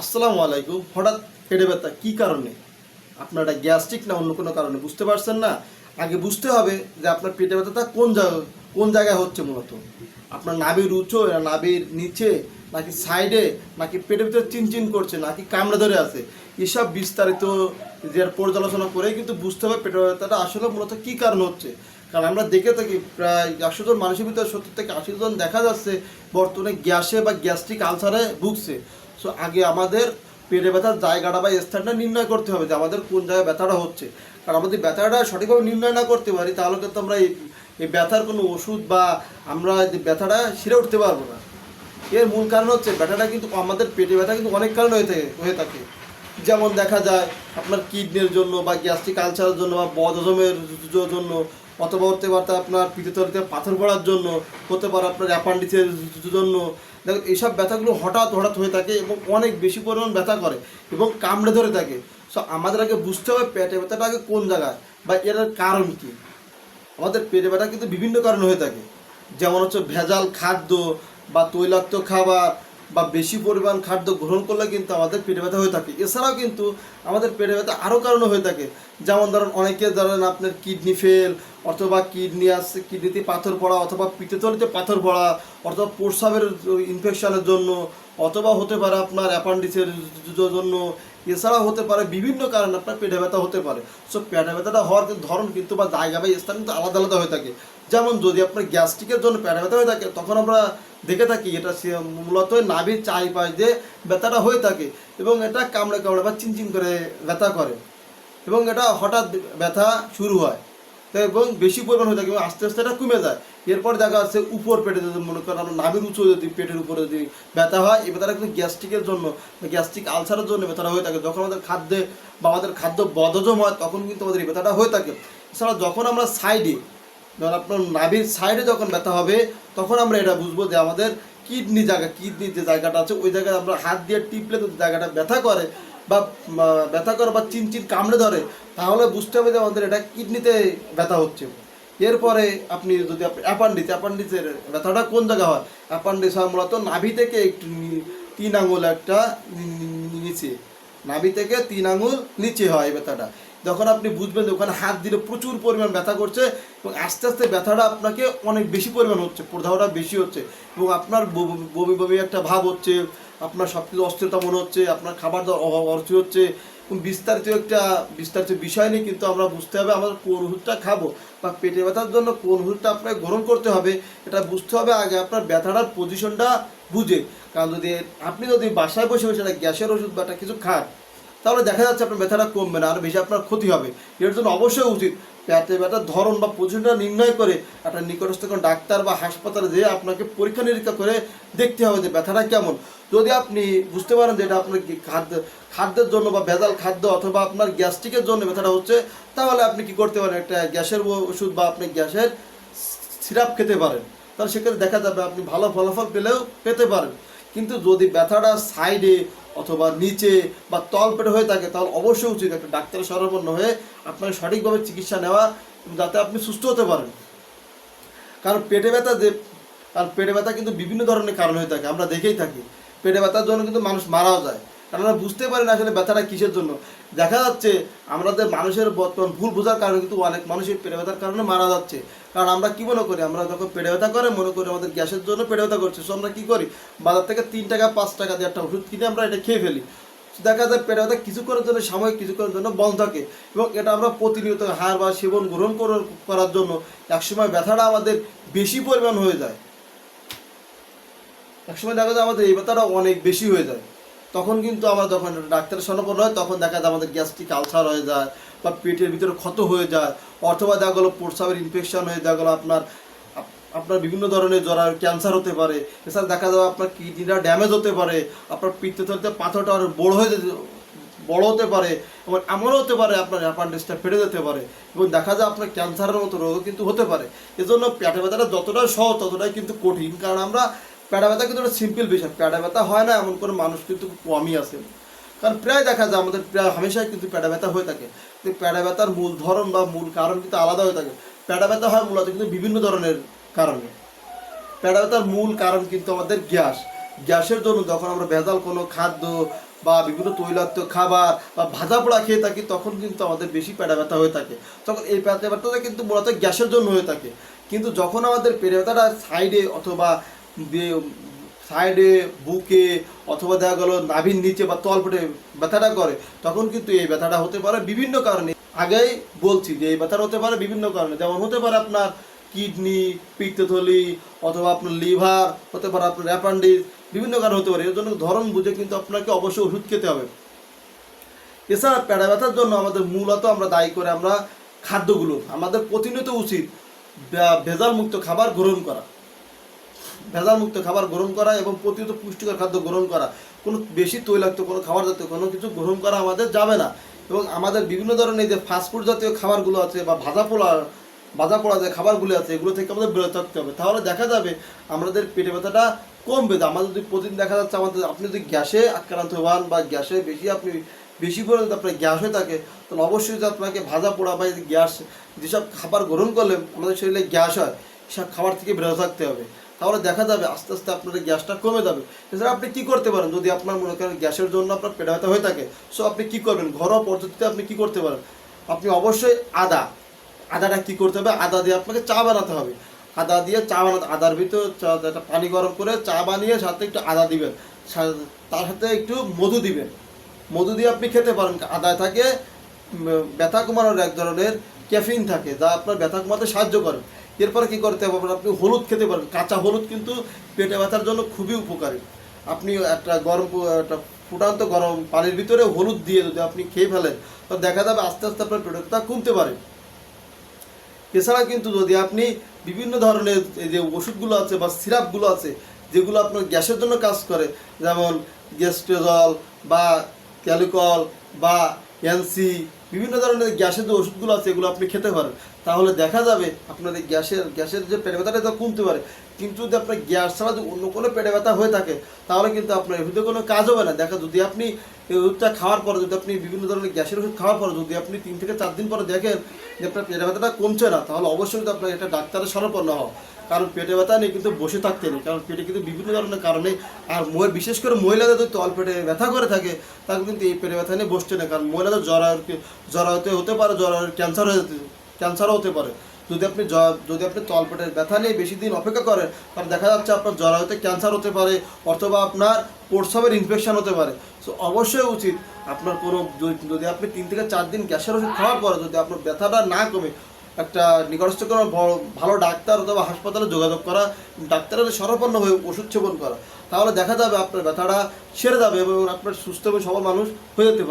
আসসালামু আলাইকুম। হঠাৎ পেটে ব্যথা, কী কারণে? আপনার এটা গ্যাস্ট্রিক না অন্য কোনো কারণে? বুঝতে পারছেন না? আগে বুঝতে হবে যে আপনার পেটে ব্যথাটা কোন জায়গা, কোন জায়গায় হচ্ছে মূলত? আপনার নাভির উঁচু, না নাভির নিচে, নাকি সাইডে, নাকি পেটের ভিতরে চিনচিন করছে, নাকি কামড়ে ধরে আছে? এসব বিস্তারিত যে পর্যালোচনা করেই কিন্তু বুঝতে হবে পেটের ব্যথাটা আসলে মূলত কী কারণ হচ্ছে। কারণ আমরা দেখে থাকি প্রায় একশো জন মানুষের ভিতরে সত্তর থেকে আশি জন দেখা যাচ্ছে বর্তমানে গ্যাসে বা গ্যাস্ট্রিক আলসারে ভুগছে। সো আগে আমাদের পেটে ব্যথার জায়গাটা বা স্থানটা নির্ণয় করতে হবে যে আমাদের কোন জায়গায় ব্যথাটা হচ্ছে। কারণ আমাদের ব্যথাটা সঠিকভাবে নির্ণয় না করতে পারি, তাহলে কিন্তু আমরা এই এই ব্যথার কোনো ওষুধ বা আমরা যে ব্যথাটা সেরে উঠতে পারব না। এর মূল কারণ হচ্ছে ব্যথাটা কিন্তু আমাদের পেটে ব্যথা কিন্তু অনেক কারণ হয়ে থাকে হয়ে থাকে। যেমন দেখা যায় আপনার কিডনির জন্য বা গ্যাস্ট্রিক আলসারের জন্য বা বদহজমের জন্য, অথবা হতে পারতে আপনার পিঠেতরিতে পাথর পড়ার জন্য, হতে পারে আপনার অ্যাপান্ডিসের জন্য দেখুন এইসব ব্যথাগুলো হঠাৎ হঠাৎ হয়ে থাকে এবং অনেক বেশি পরিমাণ ব্যথা করে এবং কামড়ে ধরে থাকে। সো আমাদের আগে বুঝতে হবে পেটে ব্যথাটা আগে কোন জায়গায় বা এর কারণ কী? আমাদের পেটে ব্যথা কিন্তু বিভিন্ন কারণে হয়ে থাকে। যেমন হচ্ছে ভেজাল খাদ্য বা তৈলাক্ত খাবার বা বেশি পরিমাণ খাদ্য গ্রহণ করলে কিন্তু আমাদের পেটে ব্যথা হয়ে থাকে। এছাড়াও কিন্তু আমাদের পেটে ব্যথা আরও কারণে হয়ে থাকে। যেমন ধরেন, অনেকে ধরেন আপনার কিডনি ফেল অথবা কিডনি আসছে কিডনিতে পাথর পড়া অথবা পিত্তথলিতে পাথর পড়া, অথবা প্রস্রাবের ইনফেকশনের জন্য, অথবা হতে পারে আপনার অ্যাপান্ডিসের জন্য। এছাড়াও হতে পারে বিভিন্ন কারণে আপনার পেটে ব্যথা হতে পারে। সো পেটে ব্যথাটা হওয়ার ধরন কিন্তু বা জায়গা বা স্থান কিন্তু আলাদা আলাদা হয়ে থাকে। যেমন যদি আপনার গ্যাস্ট্রিকের জন্য পেটে ব্যথা হয়ে থাকে, তখন আমরা দেখে থাকি এটা মূলত নাভির চারিপাশ দিয়ে ব্যথাটা হয়ে থাকে এবং এটা কামড়ে কামড়ে বা চিনচিন করে ব্যথা করে। এবং এটা হঠাৎ ব্যথা শুরু হয়। এবং বেশি পরিমাণ হয়ে থাকে এবং আস্তে আস্তে এটা কমে যায়। এরপর দেখা যাচ্ছে উপর পেটে যদি মনে করেন আমরা নাভির উঁচু যদি পেটের উপরে যদি ব্যথা হয় এই ব্যথাটা কিন্তু গ্যাস্ট্রিকের জন্য গ্যাস্ট্রিক আলসারের জন্য ব্যথাটা হয়ে থাকে। যখন আমাদের খাদ্যে বা আমাদের খাদ্য বদজম হয়, তখন কিন্তু আমাদের এই ব্যথাটা হয়ে থাকে। এছাড়া যখন আমরা সাইডে যখন আপনার নাভির সাইডে যখন ব্যথা হবে, তখন আমরা এটা বুঝব যে আমাদের কিডনি জায়গা, কিডনির যে জায়গাটা আছে, ওই জায়গায় আমরা হাত দিয়ে টিপলে যদি জায়গাটা ব্যথা করে। বা ব্যথা করে বা চিনচিন কামড়ে ধরে, তাহলে বুঝতে হবে যে আমাদের এটা কিডনিতে ব্যথা হচ্ছে। এরপরে আপনি যদি অ্যাপান্ডিস অ্যাপান্ডিসের ব্যথাটা কোন জায়গায় হয়? অ্যাপান্ডিস হয় মূলত নাভি থেকে একটু তিন আঙুল একটা নিচে। নাভি থেকে তিন আঙুল নিচে হয় ব্যথাটা। যখন আপনি বুঝবেন যে ওখানে হাত দিলে প্রচুর পরিমাণ ব্যথা করছে এবং আস্তে আস্তে ব্যথাটা আপনাকে অনেক বেশি পরিমাণ হচ্ছে, প্রদাহটা বেশি হচ্ছে এবং আপনার বমি বমি একটা ভাব হচ্ছে আপনার সব কিছু অস্থিরতা মনে হচ্ছে, আপনার খাবার অভাব অর্থ হচ্ছে বিস্তারিত একটা বিস্তারিত বিষয় নেই কিন্তু আমরা বুঝতে হবে আমরা কোন ওষুধটা খাব বা পেটে ব্যথার জন্য কোন ওষুধটা আপনাকে গ্রহণ করতে হবে, এটা বুঝতে হবে আগে আপনার ব্যথাটার পজিশনটা বুঝে। কারণ যদি আপনি যদি বাসায় বসে বসে একটা গ্যাসের ওষুধ বা একটা কিছু খান তাহলে দেখা যাচ্ছে আপনার ব্যথাটা কমবে না, আর বেশি আপনার ক্ষতি হবে। এর জন্য অবশ্যই উচিত পেটে ব্যথার ধরন বা পজিশনটা নির্ণয় করে একটা নিকটস্থ কোনো ডাক্তার বা হাসপাতালে যেয়ে আপনাকে পরীক্ষা নিরীক্ষা করে দেখতে হবে যে ব্যথাটা কেমন। যদি আপনি বুঝতে পারেন যে এটা আপনার খাদ্য, খাদ্যের জন্য বা ভেজাল খাদ্য অথবা আপনার গ্যাস্ট্রিকের জন্য ব্যথাটা হচ্ছে, তাহলে আপনি কি করতে পারেন? একটা গ্যাসের ওষুধ বা আপনি গ্যাসের সিরাপ খেতে পারেন। তাহলে সেক্ষেত্রে দেখা যাবে আপনি ভালো ফলাফল পেলেও পেতে পারেন। কিন্তু যদি ব্যথাটা সাইডে অথবা নিচে বা তল পেটে হয়ে থাকে, তাহলে অবশ্যই উচিত একটা ডাক্তারের শরণাপন্ন হয়ে আপনাকে সঠিকভাবে চিকিৎসা নেওয়া যাতে আপনি সুস্থ হতে পারেন। কারণ পেটে ব্যথা যে, কারণ পেটে ব্যথা কিন্তু বিভিন্ন ধরনের কারণ হয়ে থাকে, আমরা দেখেই থাকি। পেটে ব্যথার জন্য কিন্তু মানুষ মারাও যায়। আমরা বুঝতে পারি না আসলে ব্যথাটা কিসের জন্য। দেখা যাচ্ছে আমাদের মানুষের বর্তমান ভুল বোঝার কারণে কিন্তু অনেক মানুষের পেটে ব্যথার কারণে মারা যাচ্ছে। কারণ আমরা কি মনে করি? আমরা যখন পেটে ব্যথা করে, মনে করি আমাদের গ্যাসের জন্য পেটে ব্যথা করছে। সো আমরা কী করি? বাজার থেকে তিন টাকা, পাঁচ টাকা দিয়ে একটা ওষুধ কিনে আমরা এটা খেয়ে ফেলি। দেখা যায় পেটে ব্যথা কিছু করার জন্য, সাময়িক কিছু করার জন্য বন্ধ থাকে। এবং এটা আমরা প্রতিনিয়ত হার বা সেবন গ্রহণ করার- করার জন্য একসময় ব্যথাটা আমাদের বেশি পরিমাণ হয়ে যায়। একসময় দেখা যায় আমাদের এই ব্যথাটা অনেক বেশি হয়ে যায়। তখন কিন্তু আমরা যখন ডাক্তারের শরণাপন্ন হয়, তখন দেখা যায় আমাদের গ্যাস্ট্রিক আলসার হয়ে যায় বা পেটের ভিতরে ক্ষত হয়ে যায়, অথবা দেখা গেলো প্রস্রাবের ইনফেকশন হয়ে দেখা গেলো আপনার আপনার বিভিন্ন ধরনের জরার ক্যান্সার হতে পারে। এছাড়া দেখা যাবে আপনার কিডনিটা ড্যামেজ হতে পারে, আপনার পিত্তথলিতে পাথরটা আরও বড় হয়ে যেতে, বড় হতে পারে, এবং এমনও হতে পারে আপনার অ্যাপান্ডিক্সটা ফেটে যেতে পারে, এবং দেখা যায় আপনার ক্যান্সারের মতো রোগও কিন্তু হতে পারে। এজন্য পেটে ব্যথাটা যতটা সহজ ততটাই কিন্তু কঠিন, কারণ আমরা পেটে ব্যথা কিন্তু একটা সিম্পল বিষয়। পেটে ব্যথা হয় না, এমন কোনো মানুষ কিন্তু কমই আছে। কারণ প্রায় দেখা যায়, আমাদের প্রায় হামেশাই কিন্তু পেটে ব্যথা হয়ে থাকে। কিন্তু পেটে ব্যথার মূল ধরন বা মূল কারণ কিন্তু আলাদা হয়ে থাকে। পেটে ব্যথা হয় মূলত কিন্তু বিভিন্ন ধরনের কারণে। পেটে ব্যথার মূল কারণ কিন্তু আমাদের গ্যাস। গ্যাসের জন্য যখন আমরা ভেজাল কোনো খাদ্য বা বিভিন্ন তৈলাক্ত খাবার বা ভাজা পোড়া খেয়ে থাকি, তখন কিন্তু আমাদের বেশি পেটে ব্যথা হয়ে থাকে। তখন এই পেটে ব্যথাটা কিন্তু মূলত গ্যাসের জন্য হয়ে থাকে। কিন্তু যখন আমাদের পেটে ব্যথাটা সাইডে অথবা সাইডে বুকে, অথবা দেখা গেলো নাভির নিচে বা তলপেটে ব্যথাটা করে, তখন কিন্তু এই ব্যথাটা হতে পারে বিভিন্ন কারণে। আগেই বলছি যে এই ব্যথাটা হতে পারে বিভিন্ন কারণে। যেমন হতে পারে আপনার কিডনি, পিত্তথলি, অথবা আপনার লিভার, হতে পারে আপনার অ্যাপান্ডিস বিভিন্ন কারণ হতে পারে। এর জন্য ধরন বুঝে কিন্তু আপনাকে অবশ্যই ওষুধ খেতে হবে। এছাড়া পেড়া ব্যথার জন্য আমাদের মূলত আমরা দায়ী করে আমরা খাদ্যগুলো, আমাদের প্রতিনিয়ত উচিত ভেজালমুক্ত খাবার গ্রহণ করা। ভেজালমুক্ত খাবার গ্রহণ করা এবং প্রতিনিয়ত পুষ্টিকর খাদ্য গ্রহণ করা। কোনো বেশি তৈলাক্ত, কোনো খাবার জাতীয় কোনো কিছু গ্রহণ করা আমাদের যাবে না। এবং আমাদের বিভিন্ন ধরনের যে ফাস্টফুড জাতীয় খাবারগুলো আছে বা ভাজা পোড়া ভাজা পোড়া যে খাবারগুলো আছে, এগুলো থেকে আমাদের বিরত থাকতে হবে। তাহলে দেখা যাবে আমাদের পেটে ব্যথাটা কমবে। আমাদের যদি প্রতিদিন দেখা যাচ্ছে আমাদের, আপনি যদি গ্যাসে আক্রান্ত হন বা গ্যাসে বেশি আপনি, বেশি করে যদি আপনার গ্যাস হয়ে থাকে, তাহলে অবশ্যই যে আপনাকে ভাজা পোড়া বা গ্যাস, যেসব খাবার গ্রহণ করলে আমাদের শরীরে গ্যাস হয় সেসব খাবার থেকে বিরত থাকতে হবে। তাহলে দেখা যাবে আস্তে আস্তে আপনার গ্যাসটা কমে যাবে। এছাড়া আপনি কি করতে পারেন? যদি আপনার মনে করেন গ্যাসের জন্য আপনার পেটে ব্যথা হয়ে থাকে সো আপনি কি করবেন? ঘরোয়া পদ্ধতিতে আপনি কি করতে পারেন? আপনি অবশ্যই আদা। আদাটা কি করতে হবে? আদা দিয়ে আপনাকে চা বানাতে হবে। আদা দিয়ে চা বানাতে, আদার ভিতর চা- পানি গরম করে চা বানিয়ে সাথে একটু আদা দিবেন। তার সাথে একটু মধু দিবেন। মধু দিয়ে আপনি খেতে পারেন। আদায় থাকে ব্যথা কমানোর এক ধরনের ক্যাফিন থাকে, যা আপনার ব্যথা কমাতে সাহায্য করে। এরপরে কি করতে হবে? আপনি হলুদ খেতে পারেন। কাঁচা হলুদ কিন্তু পেটে ব্যথার জন্য খুবই উপকারী। আপনি একটা গরম একটা ফুটান্ত গরম পানির ভিতরে হলুদ দিয়ে যদি আপনি খেয়ে ফেলেন, তো দেখা যাবে আস্তে আস্তে আপনার পেটের ব্যথা কমতে পারে। এছাড়া কিন্তু যদি আপনি বিভিন্ন ধরনের যে ওষুধগুলো আছে বা সিরাপগুলো আছে, যেগুলো আপনার গ্যাসের জন্য কাজ করে, যেমন গ্যাস্ট্রেজল বা ক্যালিকল বা এনসি, বিভিন্ন ধরনের গ্যাসের যে ওষুধগুলো আছে, এগুলো আপনি খেতে পারেন। তাহলে দেখা যাবে আপনার এই গ্যাসের গ্যাসের যে পেটে ব্যথাটা, এটা কমতে পারে। কিন্তু যদি আপনার গ্যাস ছাড়া যদি অন্য কোনো পেটে ব্যথা হয়ে থাকে, তাহলে কিন্তু আপনার এর কোনো কাজ হবে না। দেখা, যদি আপনি ওষুধটা খাওয়ার পরে, যদি আপনি বিভিন্ন ধরনের গ্যাসের ওষুধ খাওয়ার পরে, যদি আপনি তিন থেকে চার দিন পরে দেখেন যে আপনার পেটে ব্যথাটা কমছে না, তাহলে অবশ্যই কিন্তু আপনার এটা ডাক্তারের শরণাপন্ন হওয়া কারণ পেটে ব্যথা নেই কিন্তু বসে থাকতে নেই। কারণ পেটে কিন্তু বিভিন্ন ধরনের কারণে, আর বিশেষ করে মহিলাদের যদি তল পেটে ব্যথা করে থাকে, তাহলে কিন্তু এই পেটে ব্যথা নিয়ে বসছে না কারণ মহিলাদের জ্বর জ্বর হতে হতে পারে, জ্বর ক্যান্সার হয়ে যেতে ক্যান্সারও হতে পারে। যদি আপনি যদি আপনি তলপেটের ব্যথা নিয়ে বেশি দিন অপেক্ষা করেন, তাহলে দেখা যাচ্ছে আপনার জ্বর হতে ক্যান্সার হতে পারে, অথবা আপনার প্রস্রাবের ইনফেকশান হতে পারে। সো অবশ্যই উচিত আপনার কোনো, যদি- আপনি তিন থেকে চার দিন গ্যাসের ওষুধ খাওয়ার পরে যদি আপনার ব্যথাটা না কমে, একটা নিকটস্থ কোনো ভালো ডাক্তার অথবা হাসপাতালে যোগাযোগ করা, ডাক্তারের শরণাপন্ন হয়ে ওষুধ সেবন করা, তাহলে দেখা যাবে আপনার ব্যথাটা সেরে যাবে এবং আপনার সুস্থ এবং সবল মানুষ হয়ে যেতে পারে।